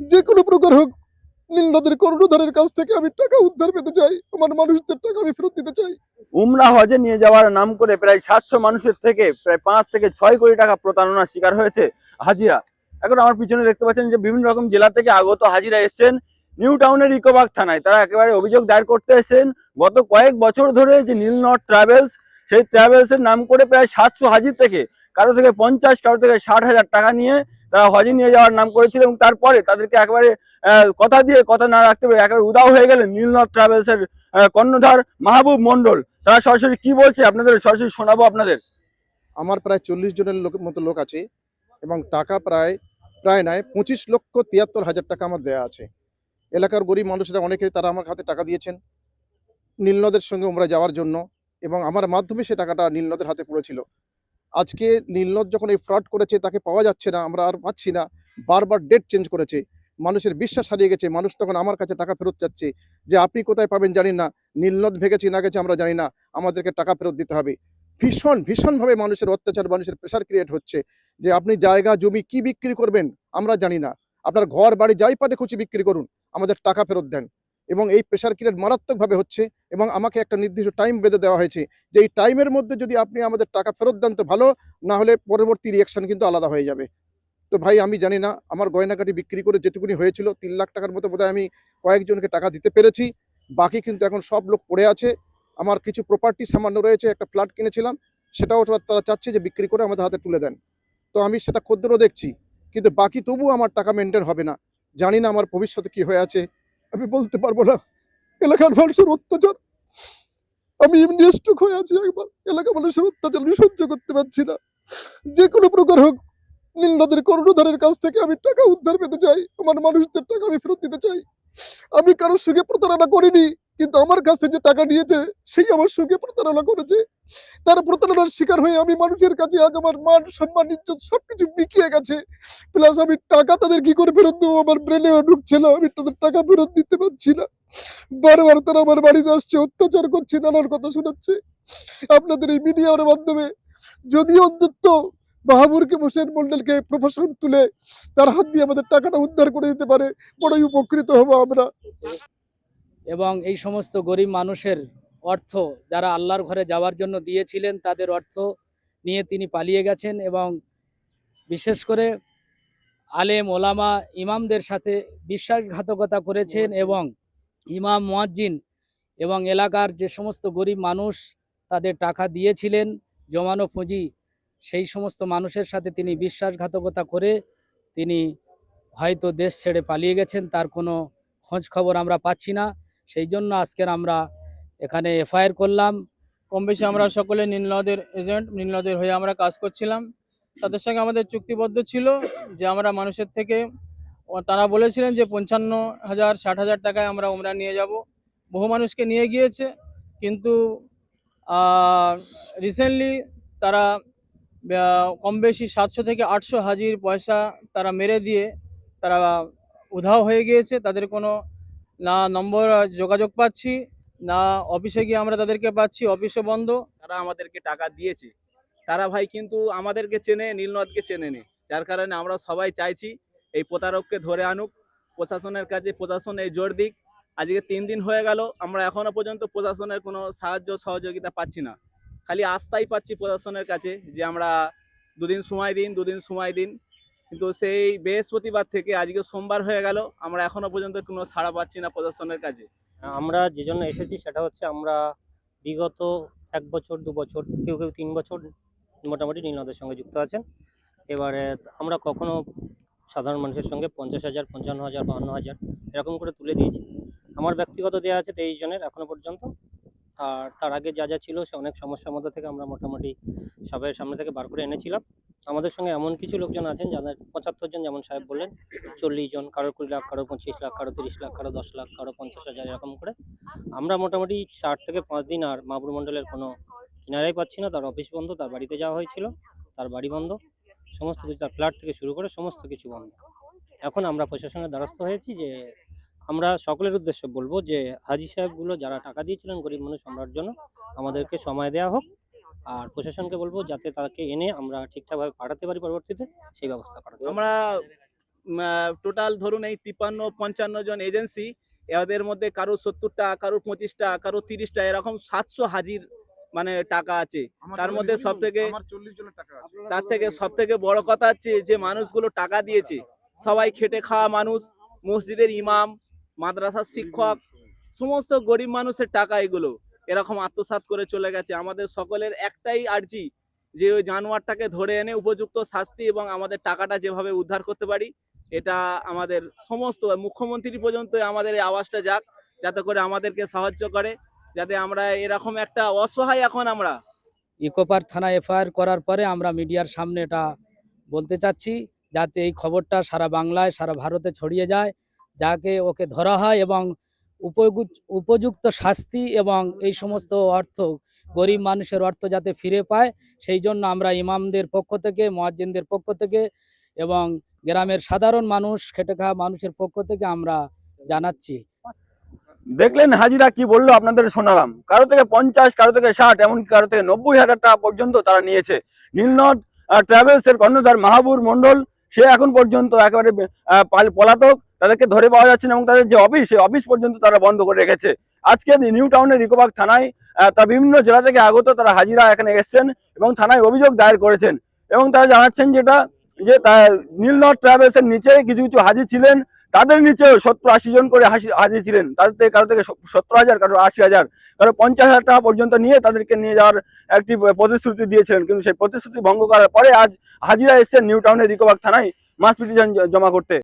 যে কোনো প্রকার হোক নীল নদের কর্ণধারের কাছ থেকে আমি টাকা উদ্ধার পেতে চাই। আমার মানুষদের টাকা আমি ফেরত দিতে চাই। উমরা হজে নিয়ে যাওয়ার নাম করে প্রায় সাতশো মানুষের থেকে প্রায় পাঁচ থেকে ছয় কোটি টাকা প্রতারণার শিকার হয়েছে হাজিরা। এখন আমার পিছনে দেখতে পাচ্ছেন যে বিভিন্ন রকম জেলা থেকে আগত হাজিরা এসছেন। নিউ টাউনের ইকোবাগ থানায় তারা একেবারে অভিযোগ দায়ের করতে এসেছেন। গত কয়েক বছর ধরে যে নীল নট ট্রাভেলস, সেই ট্রাভেলস এর নাম করে প্রায় সাতশো হাজির থেকে, কারও থেকে পঞ্চাশ, কারও থেকে ষাট হাজার টাকা নিয়ে তারা হজে নিয়ে যাওয়ার নাম করেছিল এবং তারপরে তাদেরকে একবারে কথা দিয়ে কথা না রাখতে পেরে একেবারে উদাও হয়ে গেলেন নীলনদ ট্রাভেলস এর আহ, কর্ণধার মাহবুব মন্ডল তারা সরাসরি কি বলছে? আপনাদের সরাসরি শোনাবো আপনাদের। আমার প্রায় চল্লিশ জনের লোক মতো লোক আছে এবং টাকা প্রায় প্রায় নয় পঁচিশ লক্ষ তিয়াত্তর হাজার টাকা আমার দেয়া আছে। এলাকার গরিব মানুষরা অনেকে তারা আমার হাতে টাকা দিয়েছেন নীলনদের সঙ্গে ওমরা যাওয়ার জন্য এবং আমার মাধ্যমে সে টাকাটা নীলনদের হাতে পড়েছিল। আজকে নীলনদ যখন এই ফ্রড করেছে, তাকে পাওয়া যাচ্ছে না, আমরা আর পাচ্ছি না। বারবার ডেট চেঞ্জ করেছে। মানুষের বিশ্বাস হারিয়ে গেছে। মানুষ তখন আমার কাছে টাকা ফেরত চাচ্ছে যে, আপনি কোথায় পাবেন জানি না। নীলনদ ভেগেছি না গেছে আমরা জানি না। আমাদেরকে টাকা ফেরত দিতে হবে। ভীষণ, ভীষণভাবে মানুষের অত্যাচার, মানুষের প্রেশার ক্রিয়েট হচ্ছে যে, আপনি জায়গা, জমি কি বিক্রি করবেন? আমরা জানি না। আপনার ঘর, বাড়ি যাই পাটে খুশি বিক্রি করুন। আমাদের টাকা ফেরত দেন। এবং এই প্রেশার ক্রিয়েট মারাত্মকভাবে হচ্ছে এবং আমাকে একটা নির্দিষ্ট টাইম বেঁধে দেওয়া হয়েছে। যে এই টাইমের মধ্যে যদি আপনি আমাদের টাকা ফেরত দেন তো ভালো, না হলে পরবর্তী রিয়াকশন কিন্তু আলাদা হয়ে যাবে। তো ভাই, আমি জানি না, আমার গয়নাকাটি বিক্রি করে যেটুকুনি হয়েছিল, তিন লাখ টাকার মতো বোধহয় আমি কয়েকজনকে টাকা দিতে পেরেছি। বাকি কিন্তু এখন সব লোক পড়ে আছে। আমার কিছু প্রপার্টি সামান্য রয়েছে, একটা ফ্ল্যাট কিনেছিলাম, সেটাও তারা চাচ্ছে যে বিক্রি করে আমাদের হাতে তুলে দেন। তো আমি সেটা খদ্দেরও দেখছি, কিন্তু বাকি তবুও আমার টাকা মেনটেন হবে না। জানি না আমার ভবিষ্যতে কি হয়ে আছে। আমি বলতে পারব না। এলাকার মানুষের অত্যাচার। আমি এমনি স্টুক হয়ে আছি একবার। এলাকার মানুষের অত্যাচার আমি সহ্য করতে পারছি না। যে কোনো প্রকার হোক নীল নদের কর্ণধারের কাছ থেকে আমি টাকা উদ্ধার পেতে চাই। আমার মানুষদের টাকা আমি ফেরত দিতে চাই। আমি কারোর সঙ্গে প্রতারণা করিনি। কিন্তু আমার কাছে যে টাকা নিয়েছে, সেই আমার সঙ্গে প্রতারণা করেছে। তার প্রতারণার শিকার হয়ে আমি মানুষের কাছে আজ আমার মান, সম্মান, ইজ্জত সবকিছু বিকিয়ে গেছে। প্লাস আমি টাকা তাদের কি করে ফেরত দেবো? আমার ব্রেনে ঢুকছে আমি তাদের টাকা ফেরত দিতে পারছি না। বারবার তারা আমার বাড়িতে আসছে, অত্যাচার করছে নানান কথা শোনাচ্ছে। আপনাদের এই মিডিয়ার মাধ্যমে যদি অন্তত বাহাবুরকে হোসেন মন্ডলকে প্রফেশন তুলে তার হাত দিয়ে আমাদের টাকাটা উদ্ধার করে দিতে পারে, বড়ই উপকৃত হব আমরা। এবং এই সমস্ত গরিব মানুষের অর্থ যারা আল্লাহর ঘরে যাওয়ার জন্য দিয়েছিলেন, তাদের অর্থ নিয়ে তিনি পালিয়ে গেছেন এবং বিশেষ করে আলেম, ওলামা, ইমামদের সাথে বিশ্বাসঘাতকতা করেছেন এবং ইমাম, মোয়াজ্জিন এবং এলাকার যে সমস্ত গরিব মানুষ তাদের টাকা দিয়েছিলেন, জমানো পুঁজি, সেই সমস্ত মানুষের সাথে তিনি বিশ্বাসঘাতকতা করে তিনি হয়তো দেশ ছেড়ে পালিয়ে গেছেন, তার কোনো খোঁজ খবর আমরা পাচ্ছি না। সেই জন্য আজকের আমরা এখানে এফআইআর করলাম। কম বেশি আমরা সকলে নীলনদের এজেন্ট নীলনদের হয়ে আমরা কাজ করছিলাম। তাদের সঙ্গে আমাদের চুক্তিবদ্ধ ছিল যে আমরা মানুষের থেকে তারা বলেছিলেন যে পঞ্চান্ন হাজার, ষাট হাজার টাকায় আমরা ওমরা নিয়ে যাব। বহু মানুষকে নিয়ে গিয়েছে, কিন্তু রিসেন্টলি তারা কম বেশি সাতশো থেকে আটশো হাজির পয়সা তারা মেরে দিয়ে তারা উধাও হয়ে গিয়েছে। তাদের কোনো না নম্বর যোগাযোগ পাচ্ছি, না অফিসে গিয়ে আমরা তাদেরকে পাচ্ছি, অফিসে বন্ধ। তারা আমাদেরকে টাকা দিয়েছে। তারা ভাই কিন্তু আমাদেরকে চেনে, নীলনদকে চেনে নে যার কারণে আমরা সবাই চাইছি এই প্রতারককে ধরে আনুক। প্রশাসনের কাছে প্রশাসন এই জোর দিক। আজকে তিন দিন হয়ে গেল, আমরা এখনও পর্যন্ত প্রশাসনের কোনো সাহায্য, সহযোগিতা পাচ্ছি না। খালি আস্থাই পাচ্ছি প্রশাসনের কাছে যে আমরা দুদিন সময় দিন, দুদিন সময় দিন। কিন্তু সেই বৃহস্পতিবার থেকে আজকে সোমবার হয়ে গেল, আমরা এখনও পর্যন্ত কোনো সাড়া পাচ্ছি না প্রশাসনের কাজে। আমরা যে জন্য এসেছি সেটা হচ্ছে আমরা বিগত এক বছর, দু বছর, কেউ কেউ তিন বছর মোটামুটি নীলনদের সঙ্গে যুক্ত আছেন। এবারে আমরা কখনো সাধারণ মানুষের সঙ্গে পঞ্চাশ হাজার, পঞ্চান্ন হাজার বাহান্ন হাজার এরকম করে তুলে দিয়েছি। আমার ব্যক্তিগত দেওয়া আছে তেইশ জনের এখনও পর্যন্ত। আর তার আগে যা যা ছিল সে অনেক সমস্যার মধ্যে থেকে আমরা মোটামুটি সবাই সামনে থেকে বার করে এনেছিলাম। আমাদের সঙ্গে এমন কিছু লোকজন আছেন যাদের পঁচাত্তর জন, যেমন সাহেব বললেন, চল্লিশ জন, কারও কুড়ি লাখ, কারও পঁচিশ লাখ, কারও তিরিশ লাখ, কারও দশ লাখ, কারও পঞ্চাশ হাজার, এরকম করে। আমরা মোটামুটি চার থেকে পাঁচ দিন আর মাহবুর মণ্ডলের কোনো কিনারাই পাচ্ছি না। তার অফিস বন্ধ, তার বাড়িতে যাওয়া হয়েছিল, তার বাড়ি বন্ধ, সমস্ত কিছু তার ফ্ল্যাট থেকে শুরু করে সমস্ত কিছু বন্ধ। এখন আমরা প্রশাসনের দ্বারস্থ হয়েছি যে আমরা সকলের উদ্দেশ্যে বলব যে হাজি সাহেবগুলো যারা টাকা দিয়েছিলেন গরিব মানুষ, আমরার জন্য, আমাদেরকে সময় দেওয়া হোক। আর প্রশাসনকে বলব যাতে তাকে এনে আমরা ঠিকঠাকভাবে পাঠাতে পারি পরবর্তীতে সেই ব্যবস্থা করা আমরা টোটাল ধরুন এই তিপ্পান্ন পঞ্চান্ন জন এজেন্সি এদের মধ্যে কারও সত্তরটা কারও পঁচিশটা কারও তিরিশটা এরকম সাতশো হাজির মানে টাকা আছে। তার মধ্যে টাকা আছে। তার থেকে সব থেকে বড় কথা হচ্ছে যে মানুষগুলো টাকা দিয়েছে। সবাই খেটে খাওয়া মানুষ মসজিদের ইমাম মাদ্রাসার শিক্ষক সমস্ত গরিব মানুষের টাকা এগুলো। এরকম আত্মসাৎ করে চলে গেছে। আমাদের সকলের একটাই আর্জি যে ওই জানোয়ারটাকে ধরে এনে উপযুক্ত শাস্তি এবং আমাদের টাকাটা যেভাবে উদ্ধার করতে পারি, এটা আমাদের সমস্ত মুখ্যমন্ত্রী পর্যন্ত আমাদের এই আওয়াজটা যাক, যাতে করে আমাদেরকে সাহায্য করে, যাতে আমরা এরকম একটা অসহায় এখন আমরা ইকোপার থানা এফআইআর করার পরে আমরা মিডিয়ার সামনে এটা বলতে চাচ্ছি, যাতে এই খবরটা সারা বাংলায়, সারা ভারতে ছড়িয়ে যায়, যাকে ওকে ধরা হয় এবং উপযুক্ত উপযুক্ত শাস্তি এবং এই সমস্ত অর্থ গরিব মানুষের অর্থ যাতে ফিরে পায় সেই জন্য আমরা ইমামদের পক্ষ থেকে মোয়াজ্জিনদের পক্ষ থেকে এবং গ্রামের সাধারণ মানুষ খেটে খাওয়া মানুষের পক্ষ থেকে আমরা জানাচ্ছি। দেখলেন হাজিরা কি বলল আপনাদের শোনালাম। কারও থেকে পঞ্চাশ কারও থেকে ষাট এমনকি কারও থেকে নব্বই হাজার টাকা পর্যন্ত তারা নিয়েছে। নীলনদ ট্রাভেলস এর কর্ণধার মাহাবুর মন্ডল সে এখন পর্যন্ত একেবারে পাল- পলাতক। তাদেরকে ধরে পাওয়া যাচ্ছে না এবং তাদের যে অফিস, সেই অফিস পর্যন্ত তারা বন্ধ করে রেখেছে। আজকে নিউ টাউনের রিকোবাগ থানায় তা বিভিন্ন জেলা থেকে আগত তারা হাজিরা এখানে এসেছেন এবং থানায় অভিযোগ দায়ের করেছেন এবং তারা জানাচ্ছেন যেটা যে নীলনদ ট্রাভেলস এর নিচে কিছু কিছু হাজির ছিলেন। তাদের নিচেও সত্তর আশি জন করে হাজির ছিলেন। তাদের থেকে কারও থেকে সত্তর হাজার, কারও আশি হাজার, কারও পঞ্চাশ হাজার টাকা পর্যন্ত নিয়ে তাদেরকে নিয়ে যাওয়ার একটি প্রতিশ্রুতি দিয়েছিলেন। কিন্তু সেই প্রতিশ্রুতি ভঙ্গ করার পরে আজ হাজিরা এসেছেন নিউ টাউনের রিকোবাগ থানায় মাস পিটিশন জমা করতে।